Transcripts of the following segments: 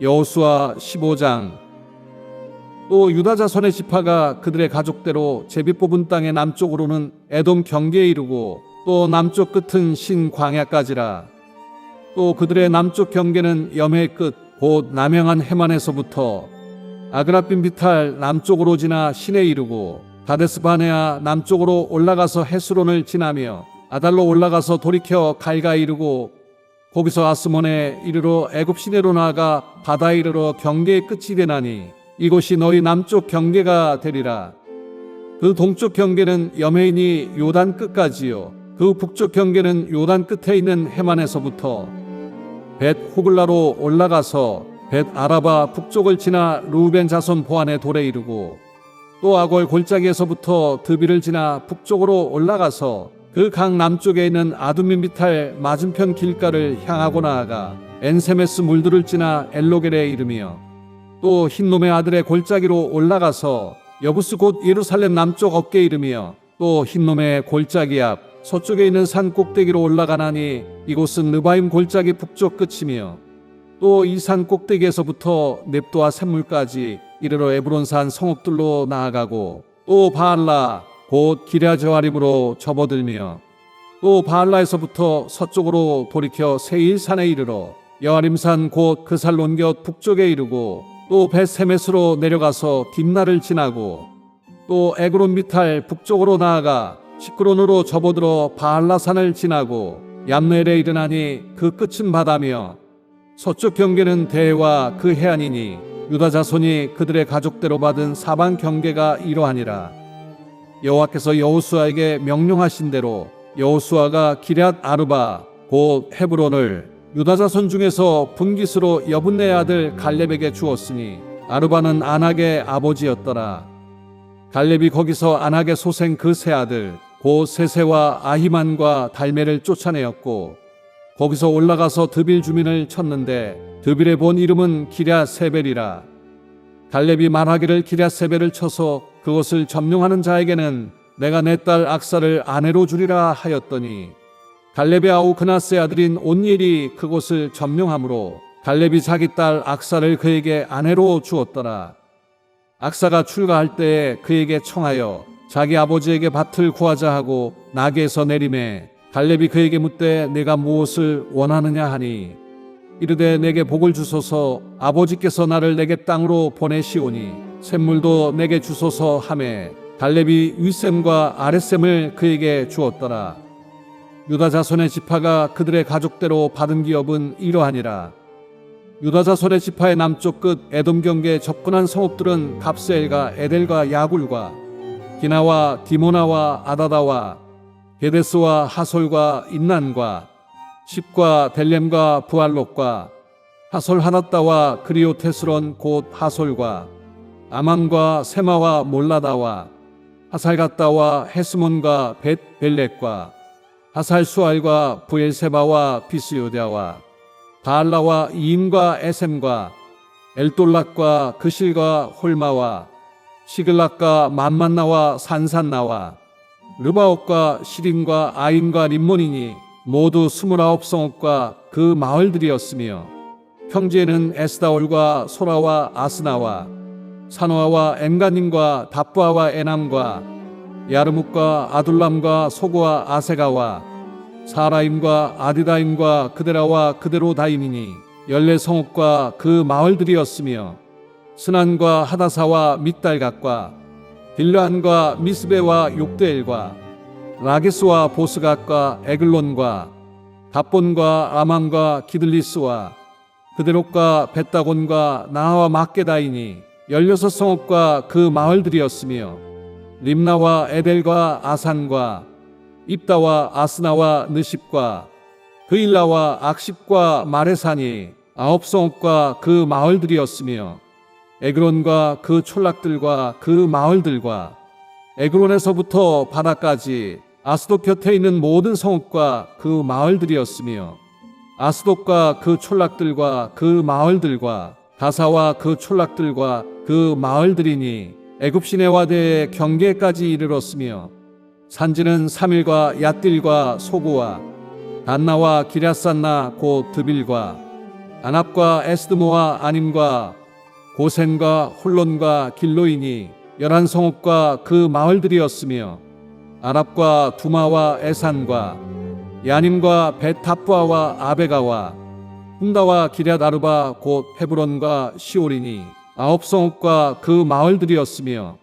여호수아 15장. 또 유다 자손의 지파가 그들의 가족대로 제비 뽑은 땅의 남쪽으로는 에돔 경계에 이르고 또 남쪽 끝은 신 광야까지라. 또 그들의 남쪽 경계는 염해 끝곧 남영한 해만에서부터 아그라빈 비탈 남쪽으로 지나 신에 이르고 가데스 바네아 남쪽으로 올라가서 헤스론을 지나며 아달로 올라가서 돌이켜 갈가 이르고 거기서 아스몬에 이르러 애굽 시내로 나아가 바다에 이르러 경계의 끝이 되나니 이곳이 너희 남쪽 경계가 되리라. 그 동쪽 경계는 여메인이 요단 끝까지요. 그 북쪽 경계는 요단 끝에 있는 해만에서부터 벳 호글라로 올라가서 벳 아라바 북쪽을 지나 루벤 자손 보안의 돌에 이르고 또 아골 골짜기에서부터 드비를 지나 북쪽으로 올라가서 그 강 남쪽에 있는 아두민 비탈 맞은편 길가를 향하고 나아가 엔세메스 물들을 지나 엘로겔에 이르며 또 흰놈의 아들의 골짜기로 올라가서 여부스 곧 예루살렘 남쪽 어깨에 이르며 또 흰놈의 골짜기 앞 서쪽에 있는 산 꼭대기로 올라가나니 이곳은 느바임 골짜기 북쪽 끝이며 또 이 산 꼭대기에서부터 넵도와 샘물까지 이르러 에브론산 성읍들로 나아가고 또 바알라 곧 기랴저아림으로 접어들며 또 바알라에서부터 서쪽으로 돌이켜 세일 산에 이르러 여아림산 곧 그살 논곁 북쪽에 이르고 또 베세메스로 내려가서 딥나를 지나고 또 에그론 미탈 북쪽으로 나아가 시크론으로 접어들어 바알라산을 지나고 얌넬에 이르나니 그 끝은 바다며 서쪽 경계는 대와 그 해안이니 유다 자손이 그들의 가족대로 받은 사방 경계가 이러하니라 여호와께서 여호수아에게 명령하신 대로 여호수아가 기럇 아르바 곧 헤브론을 유다 자손 중에서 분깃으로 여분네 아들 갈렙에게 주었으니 아르바는 안악의 아버지였더라. 갈렙이 거기서 안악의 소생 그 세 아들 곧 세세와 아히만과 달메를 쫓아내었고 거기서 올라가서 드빌 주민을 쳤는데 드빌의 본 이름은 기랴 세벨이라. 갈렙이 말하기를 기랴 세벨을 쳐서 그것을 점령하는 자에게는 내가 내 딸 악사를 아내로 주리라 하였더니 갈렙의 아우 그나스의 아들인 온니엘이 그곳을 점령함으로 갈렙이 자기 딸 악사를 그에게 아내로 주었더라. 악사가 출가할 때에 그에게 청하여 자기 아버지에게 밭을 구하자 하고 나귀에서 내림에 갈렙이 그에게 묻되 내가 무엇을 원하느냐 하니 이르되 내게 복을 주소서 아버지께서 나를 내게 땅으로 보내시오니 샘물도 내게 주소서 하매 갈렙이 윗샘과 아랫샘을 그에게 주었더라. 유다 자손의 지파가 그들의 가족대로 받은 기업은 이러하니라. 유다 자손의 지파의 남쪽 끝 에돔 경계에 접근한 성읍들은 갑셀과 에델과 야굴과 기나와 디모나와 아다다와 게데스와 하솔과 인난과 십과 델렘과 부알롯과 하솔 하나따와 그리오테스론 곧 하솔과 아맘과 세마와 몰라다와 하살가따와 헤스몬과 벳 벨렛과 하살수알과 부엘세바와 비스요다와 바알라와 이임과 에셈과 엘돌락과 그실과 홀마와 시글락과 만만나와 산산나와 르바옥과 시림과 아임과 림몬이니 모두 스물아홉 성읍과 그 마을들이었으며 평지에는 에스다올과 소라와 아스나와 산호아와 엠가님과 답부아와 에남과 야르묵과 아둘람과 소고와 아세가와 사라임과 아디다임과 그데라와 그데로다임이니 열네 성읍과 그 마을들이었으며 스난과 하다사와 밑달각과 딜란과 미스베와 욕대엘과 라게스와 보스각과 에글론과 답본과 아망과 기들리스와 그대록과 벳다곤과 나하와 막게다이니 열여섯 성읍과 그 마을들이었으며 림나와 에델과 아산과 입다와 아스나와 느십과 그일라와 악십과 마레산이 아홉 성읍과 그 마을들이었으며 에그론과 그 촌락들과 그 마을들과 에그론에서부터 바다까지 아스돗 곁에 있는 모든 성읍과 그 마을들이었으며 아스돗과 그 촌락들과 그 마을들과 가사와 그 촌락들과 그 마을들이니 애굽 시내와대의 경계까지 이르렀으며 산지는 삼일과 얏딜과 소고와 단나와 기랴산나 곧 드빌과 안압과 에스드모와 아님과 고센과 홀론과 길로이니 열한 성읍과 그 마을들이었으며 아랍과 두마와 에산과 야님과 베타프아와 아베가와 훈다와 기럇 아르바 곧 헤브론과 시오리니 아홉 성읍과 그 마을들이었으며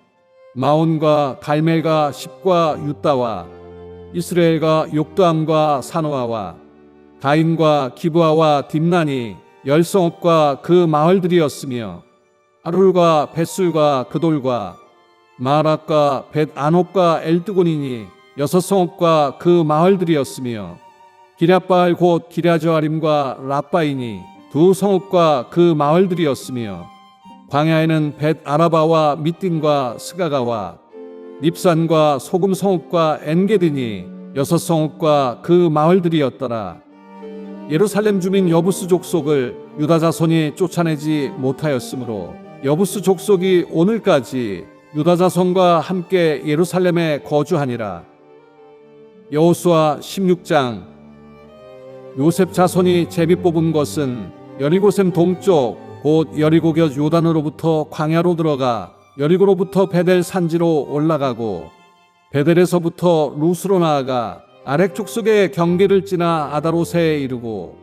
마온과 갈멜과 십과 유다와 이스라엘과 욕도암과 사노아와 가인과 기브아와 딥난이 열 성읍과 그 마을들이었으며 아룰과 벳술과 그돌과 마락과 벳 아노과 엘드곤이니 여섯 성읍과 그 마을들이었으며 기랴바알 곧 기랴저아림과 라빠이니 두 성읍과 그 마을들이었으며 광야에는 벳 아라바와 미딘과 스가가와 닙산과 소금 성읍과 엔게드니 여섯 성읍과 그 마을들이었더라. 예루살렘 주민 여부스 족속을 유다 자손이 쫓아내지 못하였으므로 여부스 족속이 오늘까지 유다 자손과 함께 예루살렘에 거주하니라. 여호수아 16장 요셉 자손이 제비 뽑은 것은 여리고샘 동쪽 곧 여리고겨 요단으로부터 광야로 들어가 여리고로부터 베델 산지로 올라가고 베델에서부터 루스로 나아가 아렉 족속의 경계를 지나 아다로세에 이르고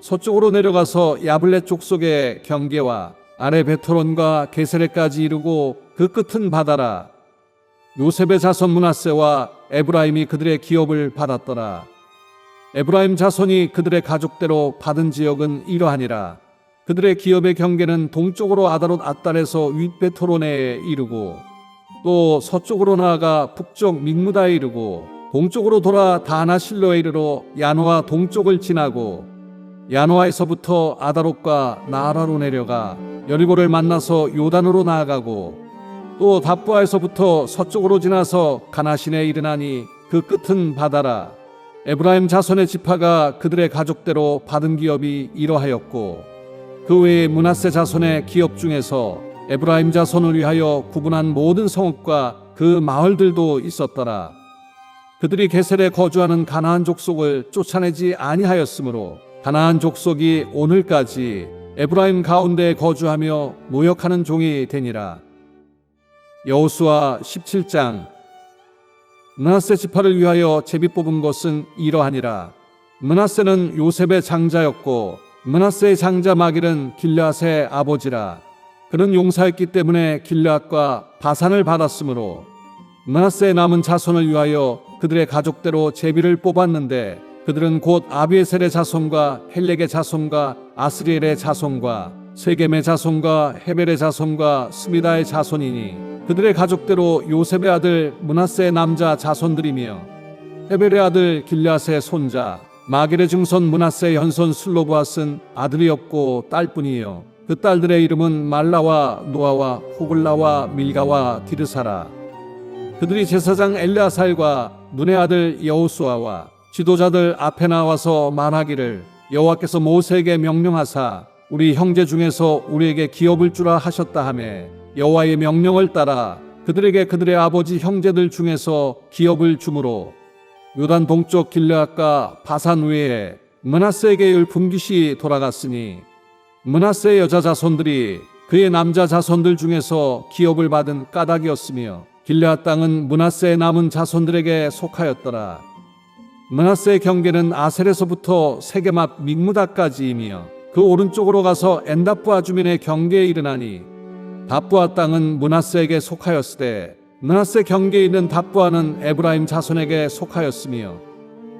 서쪽으로 내려가서 야블레 족속의 경계와 아래 베토론과 게세레까지 이르고 그 끝은 바다라. 요셉의 자손 문하세와 에브라임이 그들의 기업을 받았더라. 에브라임 자손이 그들의 가족대로 받은 지역은 이러하니라 그들의 기업의 경계는 동쪽으로 아다롯 아딸에서 윗베토론에 이르고 또 서쪽으로 나아가 북쪽 믹무다에 이르고 동쪽으로 돌아 다나실로에 이르러 야노아 동쪽을 지나고 야노아에서부터 아다롯과 나아라로 내려가 여리고를 만나서 요단으로 나아가고 또 답부아에서부터 서쪽으로 지나서 가나신에 이르나니 그 끝은 바다라. 에브라임 자손의 지파가 그들의 가족대로 받은 기업이 이러하였고 그 외에 문하세 자손의 기업 중에서 에브라임 자손을 위하여 구분한 모든 성읍과 그 마을들도 있었더라. 그들이 게셀에 거주하는 가나안 족속을 쫓아내지 아니하였으므로 가나안 족속이 오늘까지 에브라임 가운데 거주하며 모역하는 종이 되니라. 여호수아 17장 문하세 지파를 위하여 제비 뽑은 것은 이러하니라. 문하세는 요셉의 장자였고 문하세의 장자 마길은 길앗의 아버지라. 그는 용사였기 때문에 길앗과 바산을 받았으므로 문하세의 남은 자손을 위하여 그들의 가족대로 제비를 뽑았는데 그들은 곧 아비에셀의 자손과 헬렉의 자손과 아스리엘의 자손과 세겜의 자손과 헤벨의 자손과 스미다의 자손이니 그들의 가족대로 요셉의 아들 문하세의 남자 자손들이며 헤벨의 아들 길앗의 손자 마길의 증손 문하세의 현손 슬로브앗은 아들이었고 딸뿐이요. 그 딸들의 이름은 말라와 노아와 호글라와 밀가와 디르사라. 그들이 제사장 엘레아살과 눈의 아들 여호수아와 지도자들 앞에 나와서 말하기를 여호와께서 모세에게 명령하사 우리 형제 중에서 우리에게 기업을 주라 하셨다 하매 여호와의 명령을 따라 그들에게 그들의 아버지 형제들 중에서 기업을 주므로 요단 동쪽 길르앗과 바산 외에 문하세에게 율품깃이 돌아갔으니 문하세의 여자 자손들이 그의 남자 자손들 중에서 기업을 받은 까닭이었으며 길르앗 땅은 문하세의 남은 자손들에게 속하였더라. 문하세의 경계는 아셀에서부터 세겜 앞 믹무다까지이며 그 오른쪽으로 가서 엔다프아 주민의 경계에 이르나니 다프아 땅은 문하세에게 속하였으되 문하세 경계에 있는 답부하는 에브라임 자손에게 속하였으며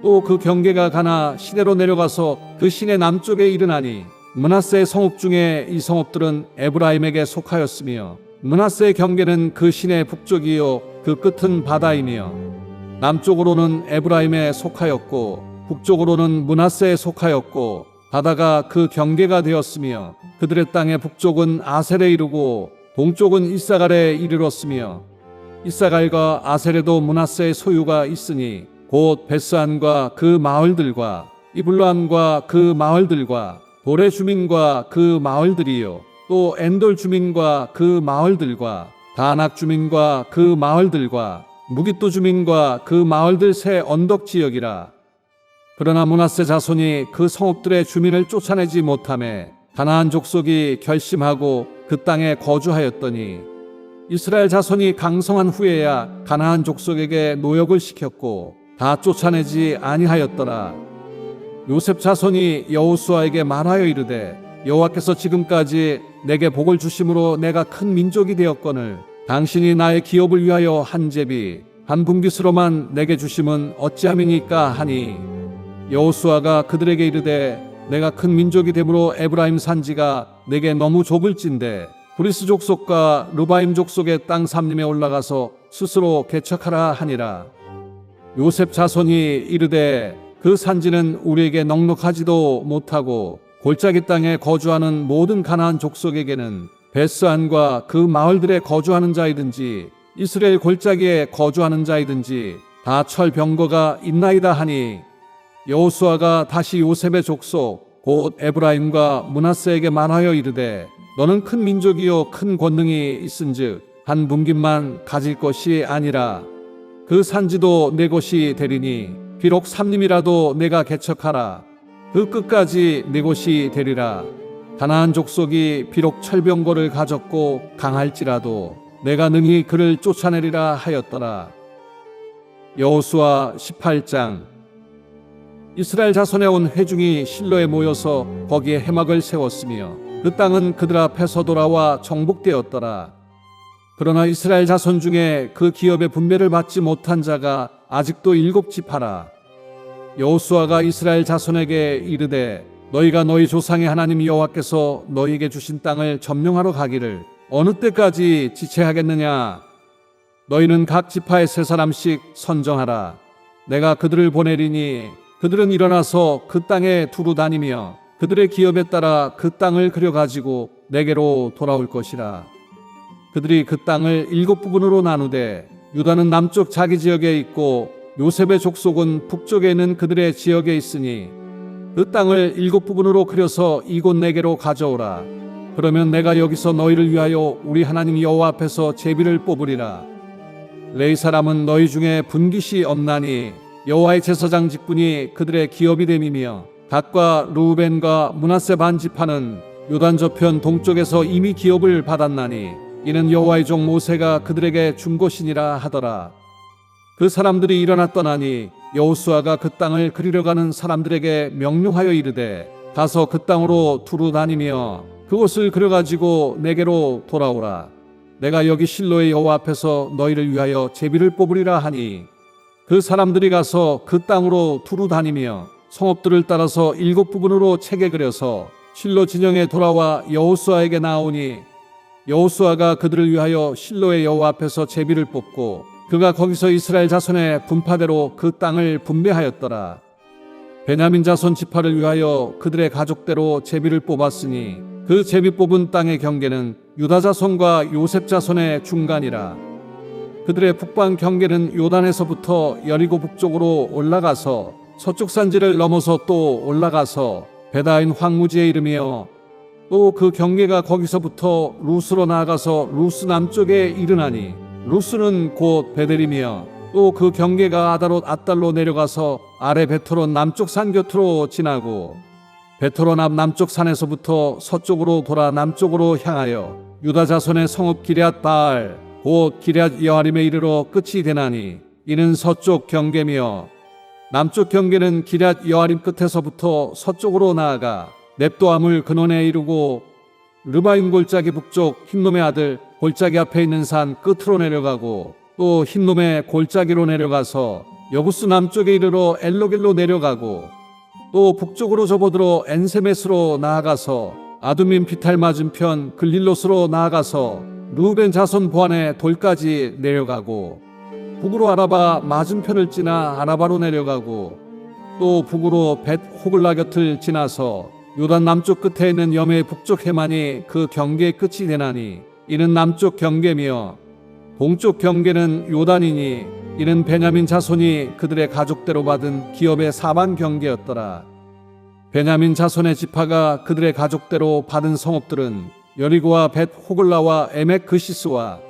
또 그 경계가 가나 시내로 내려가서 그 시내 남쪽에 이르나니 문하세의 성읍 중에 이 성읍들은 에브라임에게 속하였으며 문하세의 경계는 그 시내 북쪽이요 그 끝은 바다이며 남쪽으로는 에브라임에 속하였고 북쪽으로는 문하세에 속하였고 바다가 그 경계가 되었으며 그들의 땅의 북쪽은 아셀에 이르고 동쪽은 이사갈에 이르렀으며 이사갈과 아셀에도 문하세의 소유가 있으니 곧 베스안과 그 마을들과 이블람과 그 마을들과 도레 주민과 그 마을들이요. 또 엔돌 주민과 그 마을들과 다낙 주민과 그 마을들과 무기또 주민과 그 마을들 새 언덕 지역이라. 그러나 문하세 자손이 그 성읍들의 주민을 쫓아내지 못함에 가나안 족속이 결심하고 그 땅에 거주하였더니 이스라엘 자손이 강성한 후에야 가나안 족속에게 노역을 시켰고 다 쫓아내지 아니하였더라. 요셉 자손이 여호수아에게 말하여 이르되 여호와께서 지금까지 내게 복을 주심으로 내가 큰 민족이 되었거늘 당신이 나의 기업을 위하여 한 제비 한 분깃으로만 내게 주심은 어찌함이니까 하니 여호수아가 그들에게 이르되 내가 큰 민족이 되므로 에브라임 산지가 내게 너무 좁을진데 브리스 족속과 르바임 족속의 땅 삼림에 올라가서 스스로 개척하라 하니라. 요셉 자손이 이르되 그 산지는 우리에게 넉넉하지도 못하고 골짜기 땅에 거주하는 모든 가나안 족속에게는 베스안과 그 마을들에 거주하는 자이든지 이스라엘 골짜기에 거주하는 자이든지 다 철병거가 있나이다 하니 여호수아가 다시 요셉의 족속 곧 에브라임과 문하세에게 말하여 이르되 너는 큰 민족이요 큰 권능이 있은즉 한 분깃만 가질 것이 아니라 그 산지도 내 것이 되리니 비록 삼림이라도 내가 개척하라. 그 끝까지 내 것이 되리라. 가나안 족속이 비록 철병거를 가졌고 강할지라도 내가 능히 그를 쫓아내리라 하였더라. 여호수아 18장. 이스라엘 자손에 온 회중이 실로에 모여서 거기에 해막을 세웠으며 그 땅은 그들 앞에서 돌아와 정복되었더라. 그러나 이스라엘 자손 중에 그 기업의 분배를 받지 못한 자가 아직도 일곱 지파라. 여호수아가 이스라엘 자손에게 이르되 너희가 너희 조상의 하나님 여호와께서 너희에게 주신 땅을 점령하러 가기를 어느 때까지 지체하겠느냐? 너희는 각 지파의 세 사람씩 선정하라. 내가 그들을 보내리니 그들은 일어나서 그 땅에 두루 다니며 그들의 기업에 따라 그 땅을 그려 가지고 내게로 돌아올 것이라. 그들이 그 땅을 일곱 부분으로 나누되 유다는 남쪽 자기 지역에 있고 요셉의 족속은 북쪽에 있는 그들의 지역에 있으니 그 땅을 일곱 부분으로 그려서 이곳 내게로 가져오라. 그러면 내가 여기서 너희를 위하여 우리 하나님 여호와 앞에서 제비를 뽑으리라. 레이 사람은 너희 중에 분깃이 없나니 여호와의 제사장 직분이 그들의 기업이 됨이며 갓과 루벤과 문하세 반 지파는 요단 저편 동쪽에서 이미 기업을 받았나니 이는 여호와의 종 모세가 그들에게 준 것이니라 하더라. 그 사람들이 일어나 떠나니 여호수아가 그 땅을 그리려 가는 사람들에게 명령하여 이르되 가서 그 땅으로 두루 다니며 그곳을 그려 가지고 내게로 돌아오라. 내가 여기 실로의 여호와 앞에서 너희를 위하여 제비를 뽑으리라 하니 그 사람들이 가서 그 땅으로 두루 다니며 성읍들을 따라서 일곱 부분으로 책에 그려서 실로 진영에 돌아와 여호수아에게 나오니 여호수아가 그들을 위하여 실로의 여호와 앞에서 제비를 뽑고 그가 거기서 이스라엘 자손의 분파대로 그 땅을 분배하였더라. 베냐민 자손 지파를 위하여 그들의 가족대로 제비를 뽑았으니 그 제비 뽑은 땅의 경계는 유다 자손과 요셉 자손의 중간이라. 그들의 북방 경계는 요단에서부터 여리고 북쪽으로 올라가서 서쪽 산지를 넘어서 또 올라가서 베다인 황무지에 이르며 또 그 경계가 거기서부터 루스로 나아가서 루스 남쪽에 이르나니 루스는 곧 베델이며 또 그 경계가 아다롯 아달로 내려가서 아래 베토론 남쪽 산 곁으로 지나고 베토론 앞 남쪽 산에서부터 서쪽으로 돌아 남쪽으로 향하여 유다 자손의 성읍 기럇 바알 곧 기럇 여아림에 이르러 끝이 되나니 이는 서쪽 경계며 남쪽 경계는 기럇 여아림 끝에서부터 서쪽으로 나아가 넵도암을 근원에 이르고 르바임 골짜기 북쪽 흰놈의 아들 골짜기 앞에 있는 산 끝으로 내려가고 또 흰놈의 골짜기로 내려가서 여부스 남쪽에 이르러 엘로겔로 내려가고 또 북쪽으로 접어들어 엔세메스로 나아가서 아두민 피탈 맞은편 글릴로스로 나아가서 루벤 자손 보안의 돌까지 내려가고 북으로 아라바 맞은편을 지나 아라바로 내려가고 또 북으로 벳 호글라 곁을 지나서 요단 남쪽 끝에 있는 염의 북쪽 해만이 그 경계의 끝이 되나니 이는 남쪽 경계며 동쪽 경계는 요단이니 이는 베냐민 자손이 그들의 가족대로 받은 기업의 사방 경계였더라. 베냐민 자손의 지파가 그들의 가족대로 받은 성읍들은 여리고와 벳 호글라와 에멕 그시스와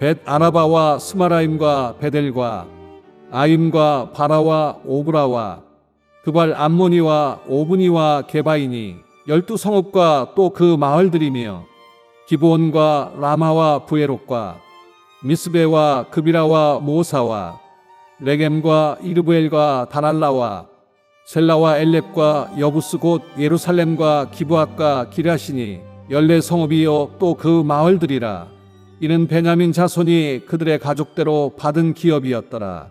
벳 아라바와 스마라임과 베델과 아임과 바라와 오브라와 그발 암모니와 오브니와 게바이니 열두 성읍과 또 그 마을들이며 기브온과 라마와 부에롯과 미스베와 그비라와 모사와 레겜과 이르브엘과 다랄라와 셀라와 엘렙과 여부스 곧 예루살렘과 기브앗과 기라시니 열네 성읍이요 또 그 마을들이라 이는 베냐민 자손이 그들의 가족대로 받은 기업이었더라